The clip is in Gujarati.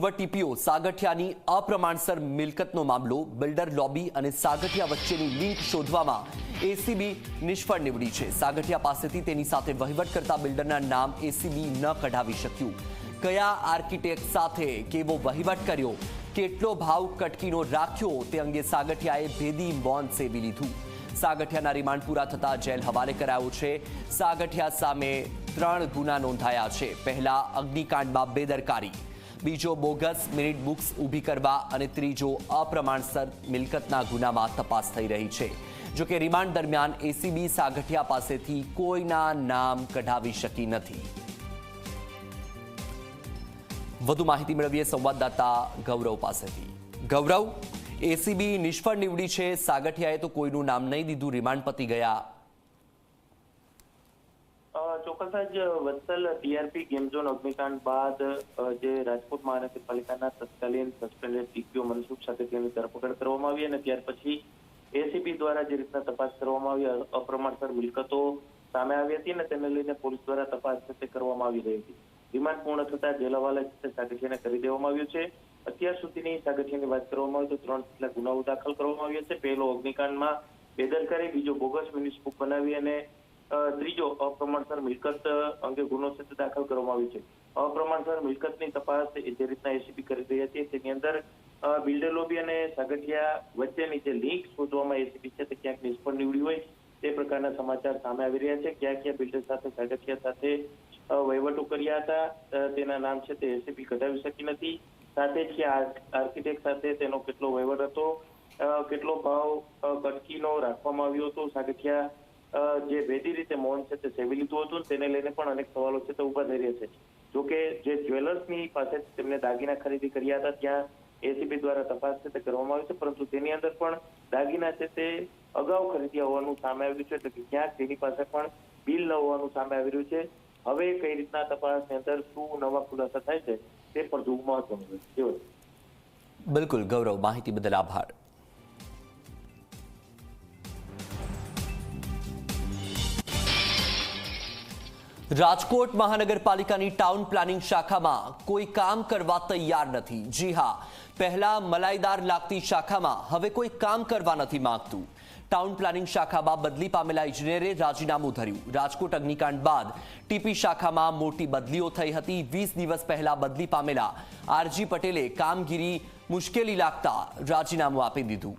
પૂર્વ ટીપીઓ સાગઠિયાની અપ્રમાણસર મિલકતનો મામલો, બિલ્ડર લોબી અને સાગઠિયા વચ્ચેની લિંક શોધવામાં એસીબી નિષ્ફળ નીવડી છે. સાગઠિયા પાસેથી તેની સાથે વહીવટ કરતા બિલ્ડરના નામ એસીબી ન કઢાવી શક્યું. કયા આર્કિટેક્ટ સાથે કેવો વહીવટ કર્યો? કેટલો ભાવ કટકીનો રાખ્યો? તે અંગે સાગઠિયાએ ભેદી મૌન સેવી લીધું. સાગઠિયાના રિમાન્ડ પૂરા થતા જેલ હવાલે કરાયો છે. સાગઠિયા સામે ત્રણ ગુના નોંધાયા છે. પહેલા અગ્નિકાંડમાં બેદરકારી બીજો બોગસ મિનિટ બુક્સ ઊભી કરવા અને ત્રીજો અપ્રમાણસર મિલકતના ગુનામાં તપાસ થઈ રહી છે. જોકે રિમાન્ડ દરમિયાન એસીબી સાગઠિયા પાસેથી કોઈના નામ કઢાવી શકી નથી. વધુ માહિતી મેળવીએ સંવાદદાતા ગૌરવ પાસેથી. ગૌરવ, એસીબી નિષ્ફળ નીવડી છે. સાગઠિયાએ તો કોઈનું નામ નહીં દીધું. રિમાન્ડ પતી ગયા ચોક્કસ જ વત્સલ ટીઆરપી ગેમ ઝોન અગ્નિકાંડ બાદ જે રાજકોટ મહાનગરપાલિકાના તત્કાલીન સસ્પેન્ડેડ ટીપીઓ મનસુખ સાથે તેની ધરપકડ કરવામાં આવી અને ત્યાર પછી એસીબી દ્વારા જે રીતના તપાસ કરવામાં આવી અપ્રમાણસર મિલકતો સામે આવી હતી અને તેને લઈને પોલીસ દ્વારા તપાસ તે કરવામાં આવી રહી હતી. રિમાન્ડ પૂર્ણ થતા જેલ હવાલે સાગઠિયાને કરી દેવામાં આવ્યું છે. અત્યાર સુધીની સાગઠિયાની વાત કરવામાં આવે તો ત્રણ જેટલા ગુનાઓ દાખલ કરવામાં આવ્યા છે. પહેલો અગ્નિકાંડમાં બેદરકારી, બીજો બોગસ મ્યુનિસિપલ બનાવી અને ત્રીજો અપ્રમાણસર મિલકત અંગે ગુનો છે દાખલ કરવામાં આવ્યો છે. અપ્રમાણસર મિલકતની તપાસ જે રીતના એસીબી કરી રહી હતી, તેની અંદર બિલ્ડર લોબી અને સાગઠિયા વચ્ચેની જે લિંક શોધવામાં એસીબી છે, તે ક્યાંક નિષ્ફળ નીવડી હોય, તે પ્રકારના સમાચાર સામે આવી રહ્યા છે. ક્યાં ક્યાં બિલ્ડર સાથે, સાગઠિયા સાથે વહીવટો કર્યા હતા તેના નામ છે તે એસીબી કઢાવી શકી નથી. સાથે જ આર્કિટેક્ટ સાથે તેનો કેટલો વહીવટ હતો કેટલો ભાવ કટકીનો રાખવામાં આવ્યો હતો સાગઠિયા જે ભેદી રીતે મૌન છે તે સેવી લીધું હતું તેને લઈને પણ અનેક સવાલો છે તે ઊભા થઈ રહ્યા છે. જોકે જે જ્વેલર્સની પાસે તેમને દાગીના ખરીદી કર્યા હતા, ત્યાં એસીબી દ્વારા તપાસ છે તે કરવામાં આવી છે, પરંતુ તેની અંદર પણ દાગીના છે તે અગાઉ ખરીદ્યા હોવાનું સામે આવ્યું છે, એટલે કે ક્યાંક તેની પાસે પણ બિલ ન હોવાનું સામે આવી રહ્યું છે. હવે કઈ રીતના તપાસની અંદર શું નવા ખુલાસા થાય છે તે પણ જોવું મહત્વનું છે? બિલકુલ, ગૌરવ, માહિતી બદલ આભાર. રાજકોટ મહાનગરપાલિકાની ટાઉન પ્લાનિંગ શાખામાં કોઈ કામ કરવા તૈયાર નથી. જી હા, પહેલા મલાઈદાર લાગતી શાખામાં હવે કોઈ કામ કરવા નથી માંગતું. ટાઉન પ્લાનિંગ શાખામાં બદલી પામેલા ઇજનેરે રાજીનામું ધર્યું. રાજકોટ અગ્નિકાંડ બાદ ટીપી શાખામાં મોટી બદલીઓ થઈ હતી. વીસ દિવસ પહેલા બદલી પામેલા આરજી પટેલે કામગીરી મુશ્કેલી લાગતા રાજીનામું આપી દીધું.